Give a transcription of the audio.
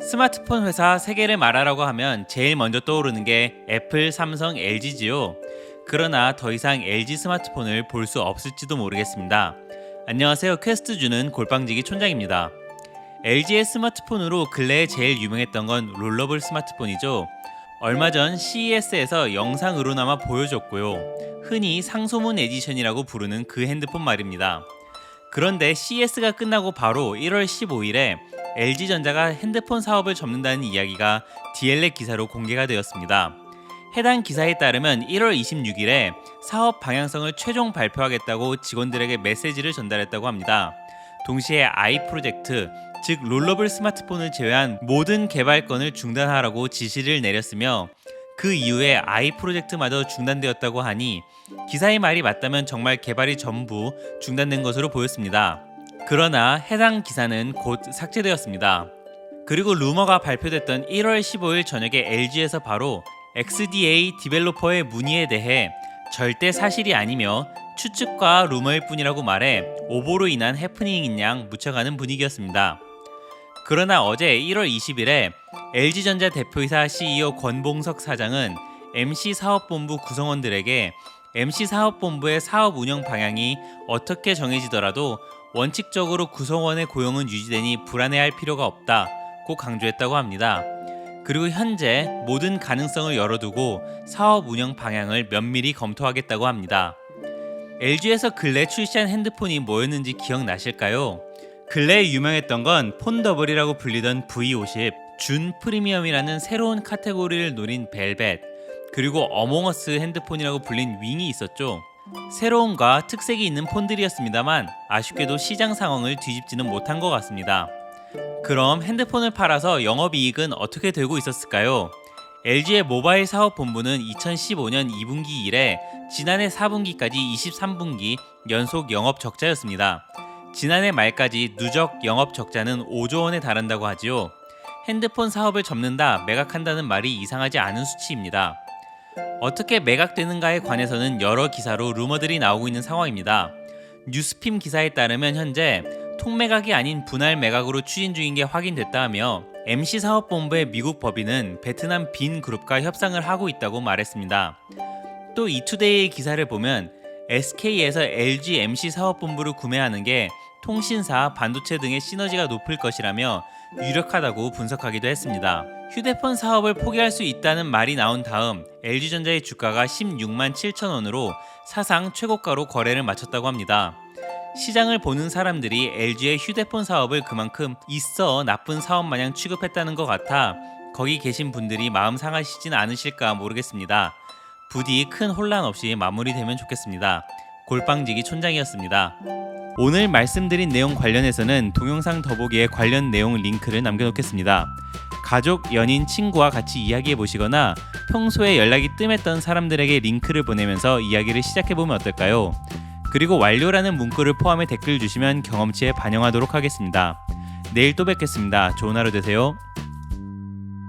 스마트폰 회사 세 개를 말하라고 하면 제일 먼저 떠오르는 게 애플, 삼성, LG지요. 그러나 더 이상 LG 스마트폰을 볼 수 없을지도 모르겠습니다. 안녕하세요. 퀘스트 주는 골빵지기 촌장입니다. LG의 스마트폰으로 근래에 제일 유명했던 건 롤러블 스마트폰이죠. 얼마 전 CES에서 영상으로나마 보여줬고요. 흔히 상소문 에디션이라고 부르는 그 핸드폰 말입니다. 그런데 CES가 끝나고 바로 1월 15일에 LG전자가 핸드폰 사업을 접는다는 이야기가 디엘렛 기사로 공개가 되었습니다. 해당 기사에 따르면 1월 26일에 사업 방향성을 최종 발표하겠다고 직원들에게 메시지를 전달했다고 합니다. 동시에 아이 프로젝트, 즉 롤러블 스마트폰을 제외한 모든 개발건을 중단하라고 지시를 내렸으며 그 이후에 아이 프로젝트마저 중단되었다고 하니 기사의 말이 맞다면 정말 개발이 전부 중단된 것으로 보였습니다. 그러나 해당 기사는 곧 삭제되었습니다. 그리고 루머가 발표됐던 1월 15일 저녁에 LG에서 바로 XDA 디벨로퍼의 문의에 대해 절대 사실이 아니며 추측과 루머일 뿐이라고 말해 오보로 인한 해프닝인 양 묻혀가는 분위기였습니다. 그러나 어제 1월 20일에 LG전자 대표이사 CEO 권봉석 사장은 MC 사업본부 구성원들에게 MC 사업본부의 사업 운영 방향이 어떻게 정해지더라도 원칙적으로 구성원의 고용은 유지되니 불안해할 필요가 없다고 강조했다고 합니다. 그리고 현재 모든 가능성을 열어두고 사업 운영 방향을 면밀히 검토하겠다고 합니다. LG에서 근래 출시한 핸드폰이 뭐였는지 기억나실까요? 근래에 유명했던 건 폰더블이라고 불리던 V50, 준 프리미엄이라는 새로운 카테고리를 노린 벨벳, 그리고 어몽어스 핸드폰이라고 불린 윙이 있었죠. 새로움과 특색이 있는 폰들이었습니다만 아쉽게도 시장 상황을 뒤집지는 못한 것 같습니다. 그럼 핸드폰을 팔아서 영업이익은 어떻게 되고 있었을까요? LG의 모바일 사업 본부는 2015년 2분기 이래 지난해 4분기까지 23분기 연속 영업 적자였습니다. 지난해 말까지 누적 영업 적자는 5조 원에 달한다고 하지요. 핸드폰 사업을 접는다, 매각한다는 말이 이상하지 않은 수치입니다. 어떻게 매각되는가에 관해서는 여러 기사로 루머들이 나오고 있는 상황입니다. 뉴스핌 기사에 따르면 현재 통매각이 아닌 분할 매각으로 추진 중인 게 확인됐다 하며 MC 사업본부의 미국 법인은 베트남 빈 그룹과 협상을 하고 있다고 말했습니다. 또 이투데이의 기사를 보면 SK에서 LG MC 사업본부를 구매하는 게 통신사, 반도체 등의 시너지가 높을 것이라며 유력하다고 분석하기도 했습니다. 휴대폰 사업을 포기할 수 있다는 말이 나온 다음 LG전자의 주가가 16만 7천 원으로 사상 최고가로 거래를 마쳤다고 합니다. 시장을 보는 사람들이 LG의 휴대폰 사업을 그만큼 있어 나쁜 사업 마냥 취급했다는 것 같아 거기 계신 분들이 마음 상하시진 않으실까 모르겠습니다. 부디 큰 혼란 없이 마무리되면 좋겠습니다. 골빵지기 촌장이었습니다. 오늘 말씀드린 내용 관련해서는 동영상 더보기에 관련 내용 링크를 남겨놓겠습니다. 가족, 연인, 친구와 같이 이야기해 보시거나 평소에 연락이 뜸했던 사람들에게 링크를 보내면서 이야기를 시작해 보면 어떨까요? 그리고 완료라는 문구를 포함해 댓글 주시면 경험치에 반영하도록 하겠습니다. 내일 또 뵙겠습니다. 좋은 하루 되세요.